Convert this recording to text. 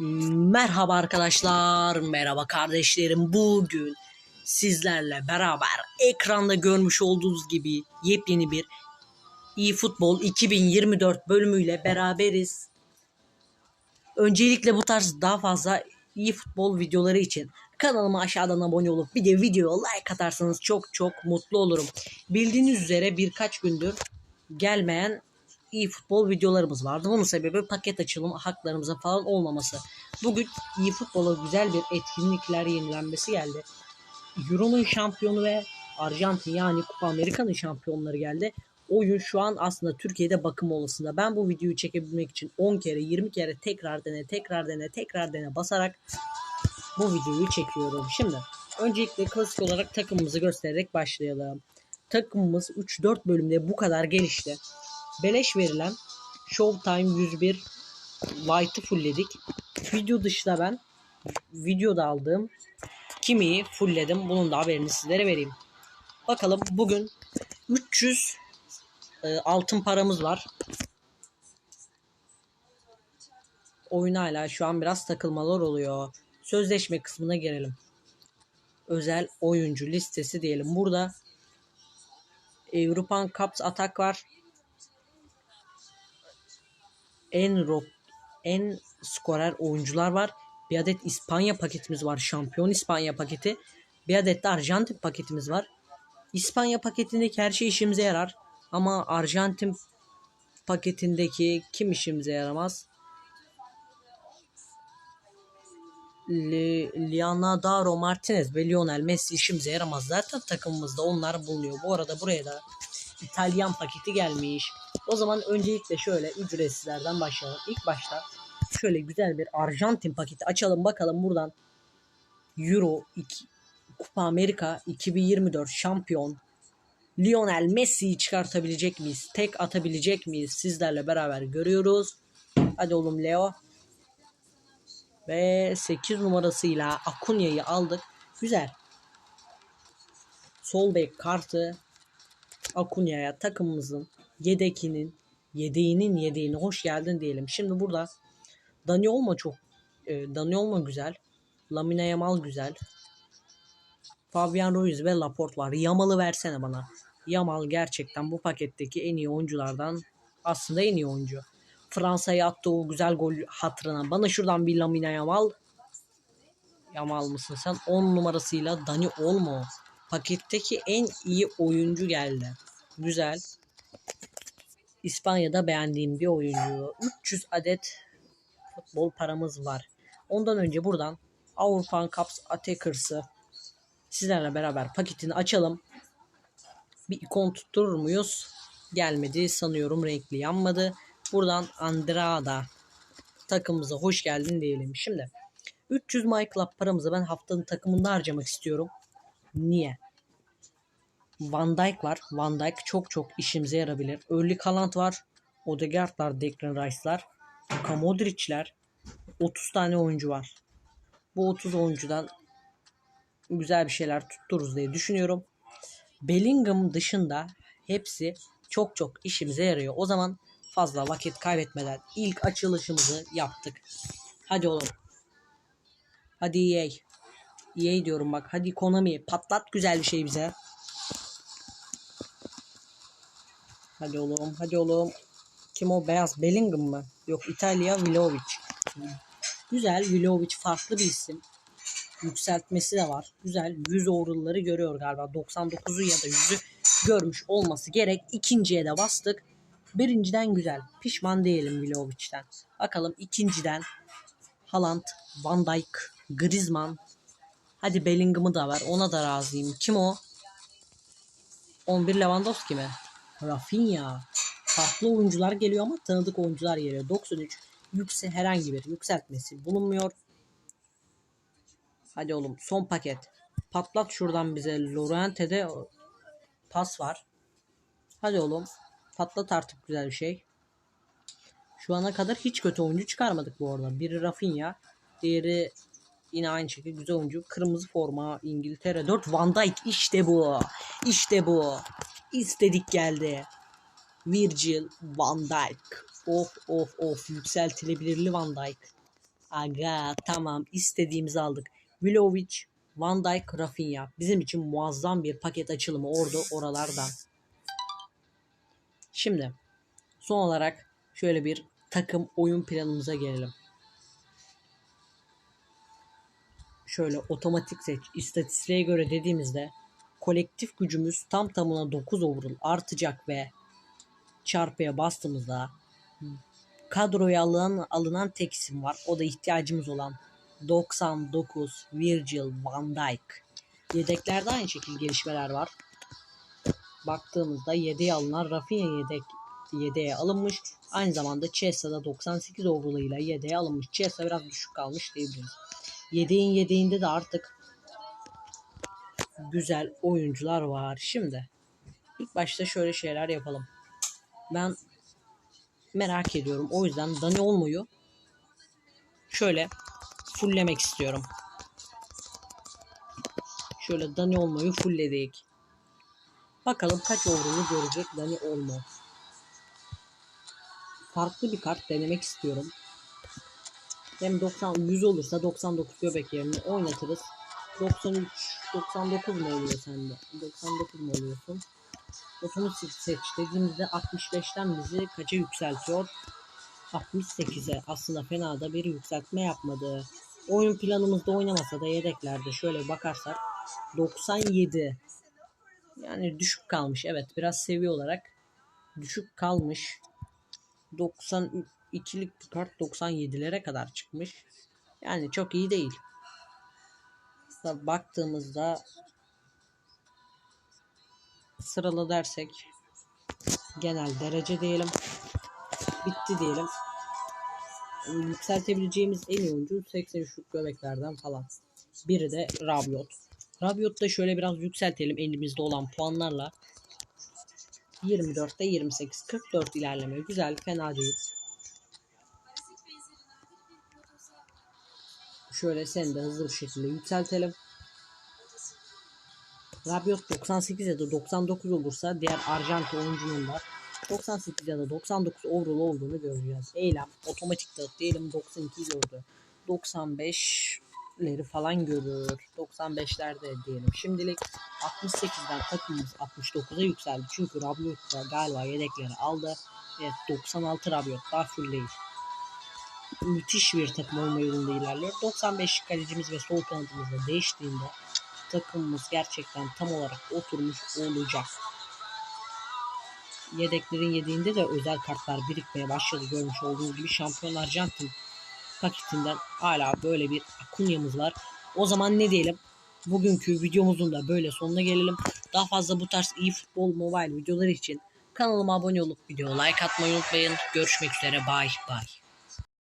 Merhaba arkadaşlar, merhaba kardeşlerim. Bugün sizlerle beraber ekranda görmüş olduğunuz gibi yepyeni bir eFootball 2024 bölümüyle beraberiz. Öncelikle bu tarz daha fazla eFootball videoları için kanalıma aşağıdan abone olup bir de videoya like atarsanız çok çok mutlu olurum. Bildiğiniz üzere birkaç gündür gelmeyen iyi futbol videolarımız vardı. Bunun sebebi paket açılımı haklarımızın falan olmaması. Bugün iyi futbola güzel bir etkinlikler yenilenmesi geldi. Euro'nun şampiyonu ve Arjantin yani Kupa Amerika'nın şampiyonları geldi. Oyun şu an aslında Türkiye'de bakım olasında. Ben bu videoyu çekebilmek için 10 kere 20 kere tekrar dene tekrar dene tekrar dene basarak bu videoyu çekiyorum. Şimdi öncelikle klasik olarak takımımızı göstererek başlayalım. Takımımız 3-4 bölümde bu kadar gelişti. Beleş verilen Showtime 101 White'ı fullledik. Video dışında ben videoda aldığım Kimi'yi fullledim. Bunun da haberini sizlere vereyim. Bakalım bugün 300 e, altın paramız var. Oyun hala şu an biraz takılmalar oluyor. Sözleşme kısmına gelelim. Özel oyuncu listesi diyelim. Burada European Cups atak var. En rock, en skorer oyuncular var. Bir adet İspanya paketimiz var. Şampiyon İspanya paketi. Bir adet de Arjantin paketimiz var. İspanya paketindeki her şey işimize yarar. Ama Arjantin paketindeki kim işimize yaramaz? Le, Leonardo Martinez ve Lionel Messi işimize yaramaz. Zaten takımımızda onlar bulunuyor. Bu arada buraya da İtalyan paketi gelmiş. O zaman öncelikle şöyle ücretsizlerden başlayalım. İlk başta şöyle güzel bir Arjantin paketi açalım bakalım buradan Euro 2, Kupa Amerika 2024 şampiyon Lionel Messi'yi çıkartabilecek miyiz? Tek atabilecek miyiz? Sizlerle beraber görüyoruz. Hadi oğlum Leo. Ve 8 numarasıyla Akunya'yı aldık. Güzel. Sol bek kartı Akunya'ya takımımızın yedekinin yedeğinin yedeğine hoş geldin diyelim. Şimdi burada Dani Olma çok e, Dani Olma güzel. Lamine Yamal güzel. Fabian Ruiz ve Laporte var. Yamal'ı versene bana. Yamal gerçekten bu paketteki en iyi oyunculardan aslında en iyi oyuncu. Fransa'ya attığı o güzel gol hatırına. Bana şuradan bir Lamine Yamal. Yamal mısın sen? 10 numarasıyla Dani Olmo. Paketteki en iyi oyuncu geldi. Güzel. İspanya'da beğendiğim bir oyuncu. 300 adet futbol paramız var. Ondan önce buradan Avrupa Cups Attackers'ı sizlerle beraber paketini açalım. Bir ikon tutturur muyuz? Gelmedi sanıyorum renkli yanmadı. Buradan Andrada takımımıza hoş geldin diyelim. Şimdi 300 My Club paramızı ben haftanın takımında harcamak istiyorum. Niye? Van Dijk var. Van Dijk çok çok işimize yarabilir. Early Haaland var. Odegaard'lar, Declan Rice'lar. Luka Modric'ler. 30 tane oyuncu var. Bu 30 oyuncudan güzel bir şeyler tuttururuz diye düşünüyorum. Bellingham dışında hepsi çok çok işimize yarıyor. O zaman fazla vakit kaybetmeden ilk açılışımızı yaptık. Hadi oğlum. Hadi EA. EA diyorum bak. Hadi Konami patlat güzel bir şey bize. Hadi oğlum. Hadi oğlum. Kim o beyaz? Bellingham mı? Yok İtalya Vlahovic. Güzel. Vlahovic farklı bir isim. Yükseltmesi de var. Güzel. 100 overall'ları görüyor galiba. 99'u ya da 100'ü görmüş olması gerek. İkinciye de bastık. Birinciden güzel. Pişman değilim Vlahovic'ten. Bakalım ikinciden Haaland, Van Dijk, Griezmann. Hadi Bellingham'ı da var. Ona da razıyım. Kim o? 11 Lewandowski mi? Rafinha. Farklı oyuncular geliyor ama tanıdık oyuncular geliyor. 93 yükse herhangi bir yükseltmesi bulunmuyor. Hadi oğlum son paket. Patlat şuradan bize. Lorente'de pas var. Hadi oğlum. Patlat artık güzel bir şey. Şu ana kadar hiç kötü oyuncu çıkarmadık bu arada. Biri Rafinha. Diğeri yine aynı şekilde güzel oyuncu. Kırmızı forma İngiltere 4 Van Dijk işte bu. İşte bu. İstedik geldi. Virgil van Dijk. Of of of yükseltilebilirli Van Dijk. Aga tamam istediğimizi aldık. Vlahovic, Van Dijk, Rafinha. Bizim için muazzam bir paket açılımı orada oralardan. Şimdi son olarak şöyle bir takım oyun planımıza gelelim. Şöyle otomatik seç. İstatistiğe göre dediğimizde kolektif gücümüz tam tamına 9 overall artacak ve çarpıya bastığımızda kadroya alınan, alınan tek isim var. O da ihtiyacımız olan 99 Virgil van Dijk. Yedeklerde aynı şekilde gelişmeler var. Baktığımızda yedeğe alınan Rafinha yedek yedeğe alınmış. Aynı zamanda Chelsea'da 98 overall'ıyla yedeğe alınmış. Chelsea biraz düşük kalmış diyebiliriz. Yedeğin yedeğinde de artık güzel oyuncular var. Şimdi ilk başta şöyle şeyler yapalım. Ben merak ediyorum. O yüzden Dani Olmo'yu şöyle fulllemek istiyorum. Şöyle Dani Olmo'yu fullledik. Bakalım kaç overall'u görecek Dani Olmo. Farklı bir kart denemek istiyorum. Hem 90 100 olursa 99 göbek yerine oynatırız. 93 99 mu oluyor sende? 99 mu oluyorsun? Otomatik seç dediğimizde 65'ten bizi kaça yükseltiyor? 68'e aslında fena da bir yükseltme yapmadı. Oyun planımızda oynamasa da yedeklerde şöyle bakarsak 97 yani düşük kalmış evet biraz seviye olarak düşük kalmış 92'lik bir kart 97'lere kadar çıkmış yani çok iyi değil Aslında baktığımızda sıralı dersek genel derece diyelim bitti diyelim. Yükseltebileceğimiz en iyi oyuncu 83'lük göbeklerden falan. Biri de Rabiot. Rabiot'u da şöyle biraz yükseltelim elimizde olan puanlarla. 24'te 28 44 ilerleme. Güzel fena değil şöyle seni de hızlı bir şekilde yükseltelim Rabiot 98 ya da 99 olursa diğer Arjantin oyuncunun da 98 ya da 99 overall olduğunu göreceğiz. Eylem otomatik dağıt diyelim 92 gördü. 95'leri falan görür. 95'lerde diyelim. Şimdilik 68'den takımımız 69'a yükseldi. Çünkü Rabiot da galiba yedekleri aldı. Evet 96 Rabiot daha full değil. Müthiş bir takım olma yolunda ilerliyor. 95 kalecimiz ve sol kanadımız da değiştiğinde takımımız gerçekten tam olarak oturmuş olacak. Yedeklerin yediğinde de özel kartlar birikmeye başladı. Görmüş olduğunuz gibi şampiyon Arjantin paketinden hala böyle bir akunyamız var. O zaman ne diyelim? Bugünkü videomuzun da böyle sonuna gelelim. Daha fazla bu tarz iyi futbol mobile videoları için kanalıma abone olup video like atmayı unutmayın. Görüşmek üzere. Bye bye.